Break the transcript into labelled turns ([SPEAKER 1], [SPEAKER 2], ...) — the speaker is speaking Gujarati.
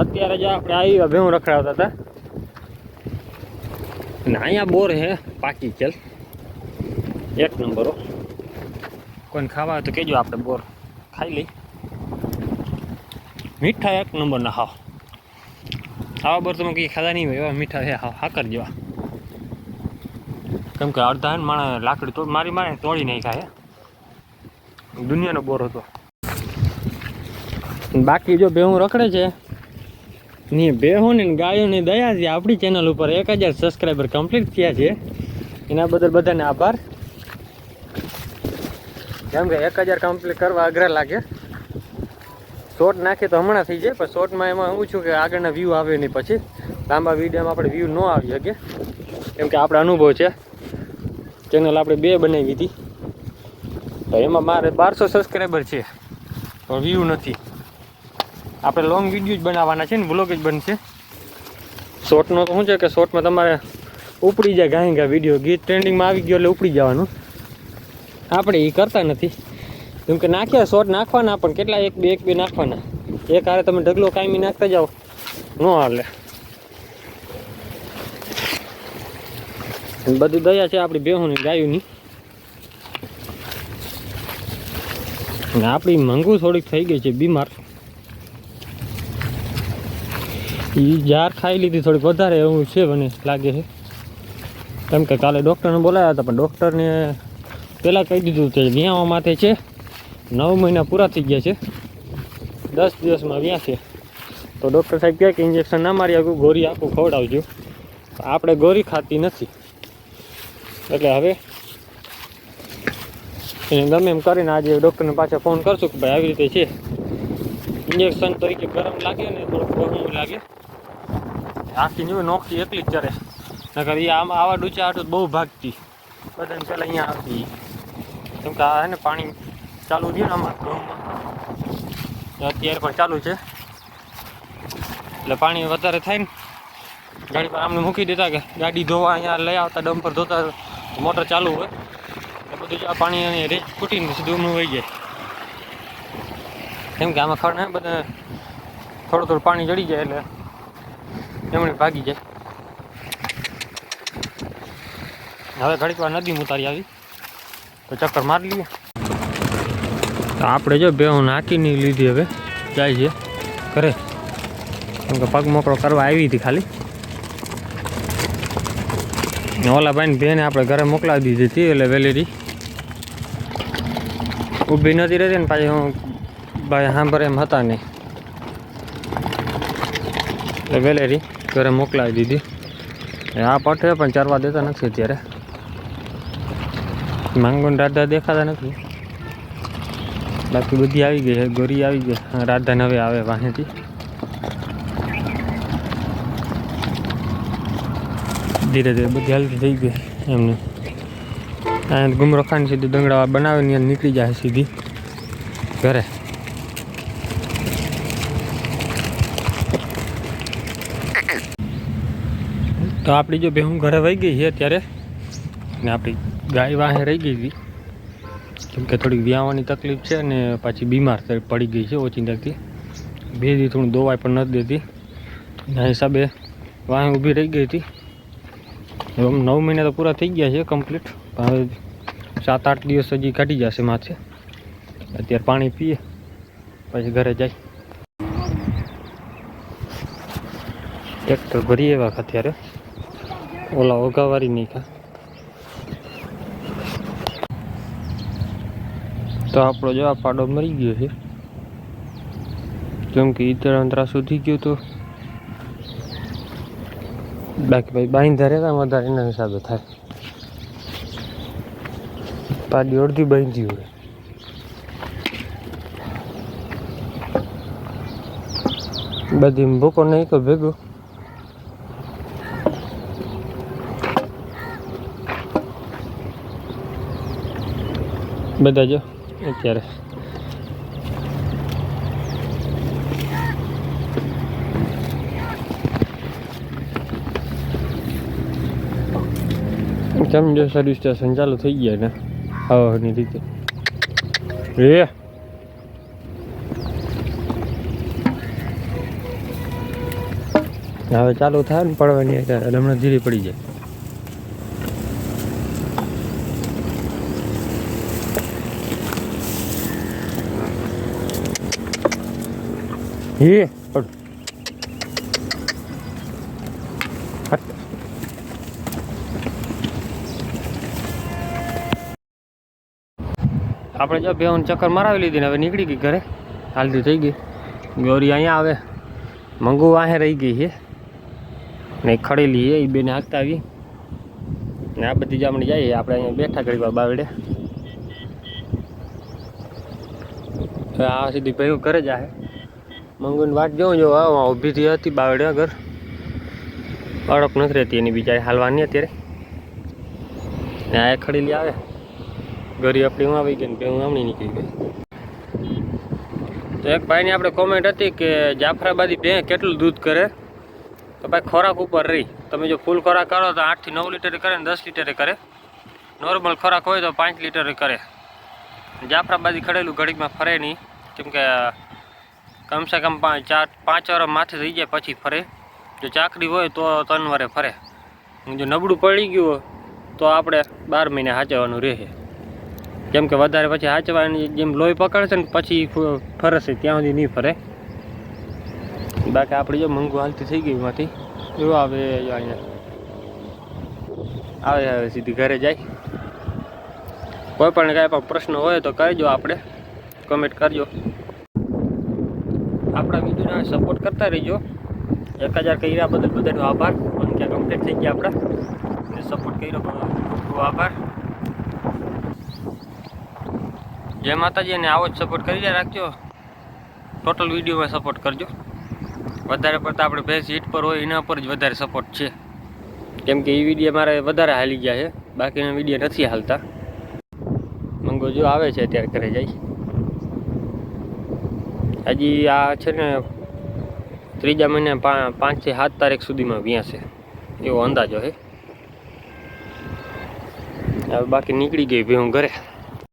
[SPEAKER 1] અત્યારે જે આપણે આવી ભેહું રખડાવતા હતા. અને અહીંયા બોર હે પાકી ચલ એક નંબર હો. કોઈને ખાવા હોય તો કહેજો આપણે બોર ખાઈ લઈ મીઠા એક નંબર ના હાવ. આવા બોર તમે કંઈ ખાધા નહીં હોય, એવા મીઠા છે, હાવ હાકર જેવા. કેમ કે અડધા હે માણસ લાકડી તો મારી મારે તોડી નહીં ખાય દુનિયાનો બોર હતો. બાકી જો ભેહું રખડે છે ને બેહોની ને ગાયોની દયાથી આપણી ચેનલ ઉપર એક હજાર સબસ્ક્રાઈબર કમ્પ્લીટ થયા છે. એના બદલ બધાને આભાર. કેમ કે એક હજાર કમ્પ્લીટ કરવા અઘરા લાગે. શોર્ટ નાખીએ તો હમણાં થઈ જાય, પણ શોર્ટમાં એમાં એવું છું કે આગળના વ્યૂ આવે નહીં પછી. લાંબા વિડીયોમાં આપણે વ્યૂ ન આવી શકે. કેમ કે આપણે અનુભવ છે. ચેનલ આપણે બે બનાવી હતી. તો એમાં મારે બારસો સબસ્ક્રાઈબર છે. પણ વ્યૂ નથી. આપણે લોંગ વીડિયો જ બનાવવાના છે ને બ્લોગ જ બનશે. શોર્ટનો તો શું છે કે શોર્ટમાં તમારે ઉપડી જાય ગાય ગા વીડિયો ગીત ટ્રેન્ડિંગમાં આવી ગયો એટલે ઉપડી જવાનું. આપણે એ કરતા નથી. કેમ કે નાખ્યા શોર્ટ નાખવાના, પણ કેટલા એક બે એક બે નાખવાના. એક હારે તમે ઢગલો કાયમી નાખતા જાઓ. ન હાલે. બધી દયા છે આપણી બેહોની, ગાયોની. આપણી મંગુ થોડીક થઈ ગઈ છે, બીમાર. એ જાર ખાઈ લીધી થોડીક વધારે, એવું છે મને લાગે છે. કેમ કે કાલે ડૉક્ટરને બોલાવ્યા હતા, પણ ડૉક્ટરને પહેલાં કહી દીધું કે વ્યાવા માથે છે. નવ મહિના પૂરા થઈ ગયા છે. દસ દિવસમાં વ્યા છે. તો ડૉક્ટર સાહેબ કહે કે ઇન્જેક્શન ના મારી આખું ગોરી આખું ખવડાવજો. આપણે ગોરી ખાતી નથી. એટલે હવે એને ગમે એમ કરીને આજે ડૉક્ટરને પાછા ફોન કરશું કે ભાઈ આવી રીતે છે. ઇન્જેક્શન તરીકે ગરમ લાગે ને થોડુંક ગરમ લાગે. આખી નહીં નોખી એકલી જ ચરે નકર એ આમ આવા ડૂચા હાટું બહુ ભાગતી. બધાને પહેલાં અહીંયા આવતી. કેમ કે આ ને પાણી ચાલુ થયું ને અમારા ગામમાં અત્યારે પણ ચાલુ છે. એટલે પાણી વધારે થાય ને. ગાડી પર આમને મૂકી દેતા કે ગાડી ધોવા અહીંયા લઈ આવતા, ડમ્પર ધોતા, મોટર ચાલુ હોય. એટલે બધું આ પાણી રેજ ફૂટીને સીધું ઊંઘું વહી જાય. કેમ કે આમાં ખડ ને બધા થોડું થોડું પાણી ચડી જાય એટલે એમણે ભાગી જાય. હવે ઘડીક વાર નદી ઉતારી આવી. તો ચક્કર મારી લઈએ. તો આપણે જો બે હું નાખીને લીધી હવે. જાય છે. ઘરે. કેમ કે પગ મોકળો કરવા આવી હતી ખાલી. ઓલા ભાઈને બેને આપણે ઘરે મોકલાવી દીધી હતી, એટલે વેલેરી ઊભી નથી રહેતી ને પાછી હું ભાઈ સાંભળે એમ હતા નહીં. એટલે વેલેરી ઘરે મોકલાવી દીધી. આ પઠે પણ ચરવા દેતા નથી અત્યારે. માંગુન રાધા દેખાતા નથી. બાકી બધી આવી ગઈ ગોરી આવી ગઈ. રાધા નવે આવે વાહેથી. ધીરે ધીરે બધી હાલતી થઈ ગઈ એમને. અહીંયા ગુમરો ખાંડ સીધું દંગડા બનાવીને નીકળી જાય સીધી ઘરે. તો આપણી જો ભેહું ઘરે વહી ગઈ છે અત્યારે, ને આપણી ગાય વાહે રહી ગઈ હતી. કેમ કે થોડીક વ્યાવાની તકલીફ છે ને પાછી બીમાર પડી ગઈ છે ઓચિંતાથી બે દી થોડું દવાઈ પણ નથી દેતી. એના હિસાબે વાહે ઊભી રહી ગઈ હતી. નવ મહિના તો પૂરા થઈ ગયા છે કમ્પ્લીટ. હવે સાત આઠ દિવસ હજી કાઢી જશે માથે. અત્યારે પાણી પીએ, પછી ઘરે જાય. ટ્રેક્ટર ભરી એવા અત્યારે ઓલા ઓગાવારી નહીં ખા તો આપણો જો આ પાડો મરી ગયો છે. કેમ કે ઈતર અંતરા સુધી ગયો તો. બાકી ભાઈ બાંધા રહેતા વધારે એના હિસાબે થાય. પાડી અડધી બાંધી હોય. બધી ભૂકો નહીં તો ભેગું. બધા જો, અત્યારે. સમજો સર્વિસ સ્ટેશન ચાલુ થઈ ગયા ને, હવાની રીતે. એ. હવે ચાલુ થાય ને, પડવાની હમણાં ધીરે પડી જાય. હે? આપણે જો બે ચક્કર મરાવી લીધી ને હવે નીકળી ગઈ ઘરે. હાલતી થઈ ગઈ ગૌરી અહીંયા આવે. મંગુ વાહે રહી ગઈ છે. ને ખડેલી છે, એ બેને હાંકતા આવી. ને આ બધી જામણી જઈએ આપણે અહીંયા બેઠા કરી વાર બાવડે આ સીધી ભાઈ ઘરે જાય મંગુની વાટ જોઉં જો ઊભી થઈ હતી બાવડે ઘર. અડક નથી રહેતી એની બિચારી હાલવાની અત્યારે. ને આ ખડેલી આવે. ગરી આપણી હું આવી ગઈ ને હું હમણાં નીકળી ગઈ. તો એક ભાઈની આપણે કોમેન્ટ હતી કે જાફરાબાદી બે કેટલું દૂધ કરે? તો ભાઈ ખોરાક ઉપર રહી. તમે જો ફૂલ ખોરાક કરો તો આઠથી નવ લીટરે કરે ને દસ લીટરે કરે. નોર્મલ ખોરાક હોય તો પાંચ લીટરે કરે. જાફરાબાદી ખડેલું ઘડીકમાં ફરે નહીં. કેમ કે કમસે કમ ચાર, પાંચ વાર માથે થઈ જાય પછી ફરે. જો ચાકરી હોય તો ત્રણ વારે ફરે. જો નબળું પડી ગયું હોય તો આપણે બાર મહિને સાચવવાનું રહે કેમ કે વધારે પછી હાચવાની જેમ લોહી પકડશે ને પછી ફરશે, ત્યાં સુધી નહીં ફરે. બાકી આપણે જો મંગુ હાલતી થઈ ગયું એમાંથી. જો આવે અહીંયા. આવે આવે, સીધી ઘરે જાય. કોઈ પણ કાંઈ પણ પ્રશ્ન હોય તો કહેજો આપણે. કમેન્ટ કરજો. આપણા વિડીયોને સપોર્ટ કરતા રહેજો. એક હજાર કર્યા બદલ બધાનો આભાર. અને કે કમ્પ્લીટ થઈ ગયા આપણા. સપોર્ટ કર્યો ખૂબ આભાર. જય માતાજી, અને આવો જ સપોર્ટ કરી રાખજો. ટોટલ વિડીયોમાં સપોર્ટ કરજો. વધારે પડતા આપણે ભેંસ હીટ પર હોય, એના પર જ વધારે સપોર્ટ છે. કેમ કે એ વીડિયો મારે વધારે હાલી ગયા છે. બાકીના વીડિયો નથી હાલતા. મંગો જો આવે છે ત્યારે ઘરે જાય. હજી આ છે ને ત્રીજા મહિને પાંચથી સાત તારીખ સુધીમાં વ્યાસે એવો અંદાજો છે. બાકી નીકળી ગઈ ભેહું ઘરે.